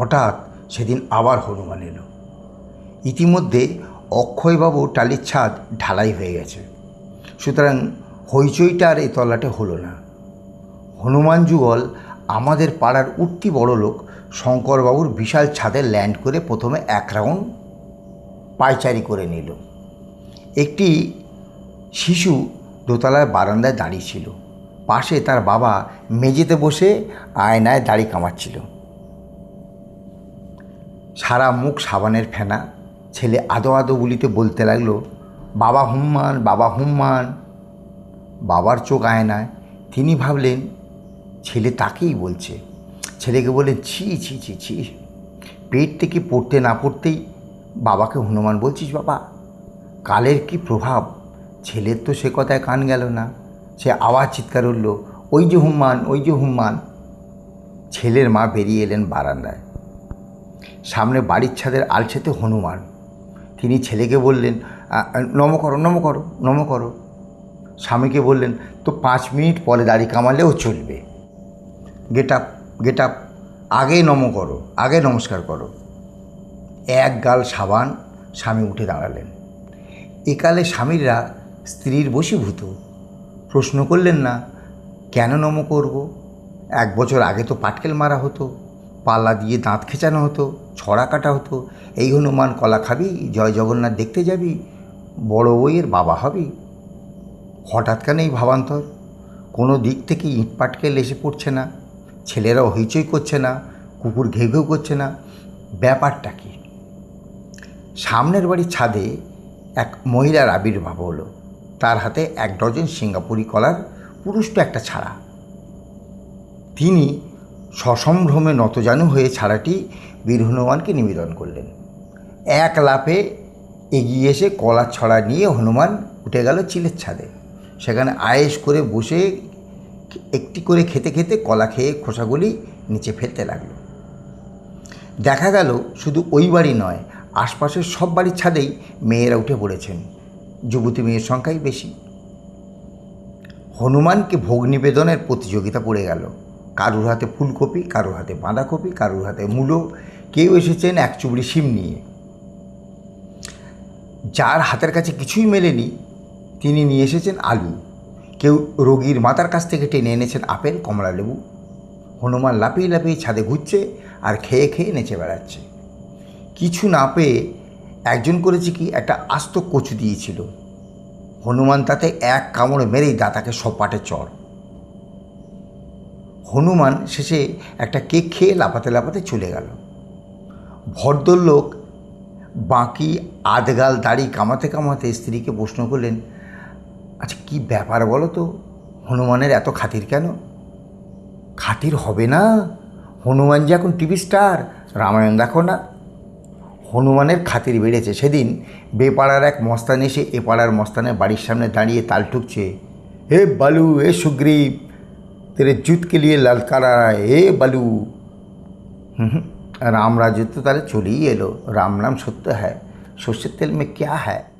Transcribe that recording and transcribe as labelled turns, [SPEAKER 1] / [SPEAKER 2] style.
[SPEAKER 1] হঠাৎ সেদিন আবার হনুমান এলো। ইতিমধ্যে অক্ষয়বাবু টালির ছাদ ঢালাই হয়ে গেছে। সুতরাং হইচইটা আর এই তলাটে হলো না। হনুমান যুগল আমাদের পাড়ার উঠতি বড় লোক শঙ্করবাবুর বিশাল ছাদে ল্যান্ড করে প্রথমে এক রাউন্ড পায়চারি করে নিল। একটি শিশু দোতলার বারান্দায় দাঁড়িয়েছিল পাশে তার বাবা মেঝেতে বসে আয়নায় দাড়ি কামাচ্ছিল। সারা মুখ সাবানের ফেনা। ছেলে আদো আদো গুলিতে বলতে লাগল, বাবা হুম্মান বাবা হুম্মান বাবার চোখ আয়নায়। তিনি ভাবলেন, ছেলে তাকেই বলছে। ছেলেকে বলে ছি ছি ছি ছি। পেট থেকে পড়তে না পড়তেই বাবাকে হনুমান বলছিস বাবা? কালের কি প্রভাব? ছেলের তো সে কথায় কান গেল না। সে আওয়াজ চিৎকার উঠল, ওই যে হুম্মান, ওই যে হুম্মান। ছেলের মা বেরিয়ে এলেন বারান্দায়। সামনে বাড়ির ছাদের আলছেতে হনুমান। তিনি ছেলেকে বললেন "আ, আ, নম করো নম করো নম করো। স্বামীকে বললেন তো পাঁচ মিনিট পরে দাড়ি কামালেও চলবে। গেট আপ গেট আপ আগে নম করো আগে নমস্কার করো। এক গাল সাবান স্বামী উঠে দাঁড়ালেন। একালে স্বামীরা স্ত্রীর বশীভূত। প্রশ্ন করলেন না কেন নম করব? এক বছর আগে তো পাটকেল মারা হতো। পাল্লা দিয়ে দাঁত খেঁচানো হতো, ছড়া কাটা হতো। এই হনুমান কলা খাবি, জয় জগন্নাথ দেখতে যাবি, বড় বইয়ের বাবা হবি। হঠাৎ কেন এই ভাবান্তর, কোনো দিক থেকে ইট পাটকেল এসে পড়ছে না, ছেলেরাও হইচই করছে না, কুকুর ঘেউ ঘেউ করছে না, ব্যাপারটা কি? সামনের বাড়ির ছাদে এক মহিলার আবির্ভাব হলো, তার হাতে এক ডজন সিঙ্গাপুরি কলার পুরুষটা একটা ছাড়া। তিনি সসম্ভ্রমে নতজানু হয়ে ছাড়াটি বীর হনুমানকে নিবেদন করলেন। এক লাফে এগিয়ে এসে কলা ছড়া নিয়ে হনুমান উঠে গেল চিলের ছাদে। সেখানে আয়েস করে বসে একটি করে খেতে খেতে কলা খেয়ে খোসাগুলি নিচে ফেলতে লাগল। দেখা গেল শুধু ওই বাড়ি নয়, আশপাশের সব বাড়ির ছাদেই মেয়েরা উঠে পড়েছেন। যুবতী মেয়ের সংখ্যাই বেশি। হনুমানকে ভোগ নিবেদনের প্রতিযোগিতা পড়ে গেল। কারুর হাতে ফুলকপি, কারুর হাতে বাঁধাকপি, কারুর হাতে মূলো। কেউ এসেছেন এক চুবড়ি শিম নিয়ে। যার হাতের কাছে কিছুই মেলেনি, তিনি নিয়ে এসেছেন আলু। কেউ রোগীর মাতার কাছ থেকে টেনে এনেছেন আপেল, কমলা লেবু। হনুমান লাফিয়ে লাফিয়ে ছাদে ঘুরছে আর খেয়ে খেয়ে নেচে বেড়াচ্ছে। কিছু না পেয়ে একজন করেছে কি, একটা আস্ত কচু দিয়েছিল। হনুমান তাতে এক কামড় মেরেই দাতাকে সপাটে চড় হনুমান শেষে একটা কেক খেয়ে লাপাতে লাপাতে চলে গেল। ভদ্রলোক বাকি আধগাল দাড়ি কামাতে কামাতে স্ত্রীকে প্রশ্ন করলেন আচ্ছা কি ব্যাপার বলো তো? হনুমানের এত খাতির কেন? খাতির হবে না। হনুমান যে এখন টিভি স্টার, রামায়ণ দেখো না। হনুমানের খাতির বেড়েছে। সেদিন বেপাড়ার এক মস্তান এসে এ পাড়ার মস্তানের বাড়ির সামনে দাঁড়িয়ে তাল ঠুকছে হে বালু, এ সুগ্রীব तेरे जुत के लिए ललकारा रहा है, हे बलू। हम्म, राम राजू तो तारे चोली ये लो। राम नाम सत्य है। सोचे तेल में क्या है?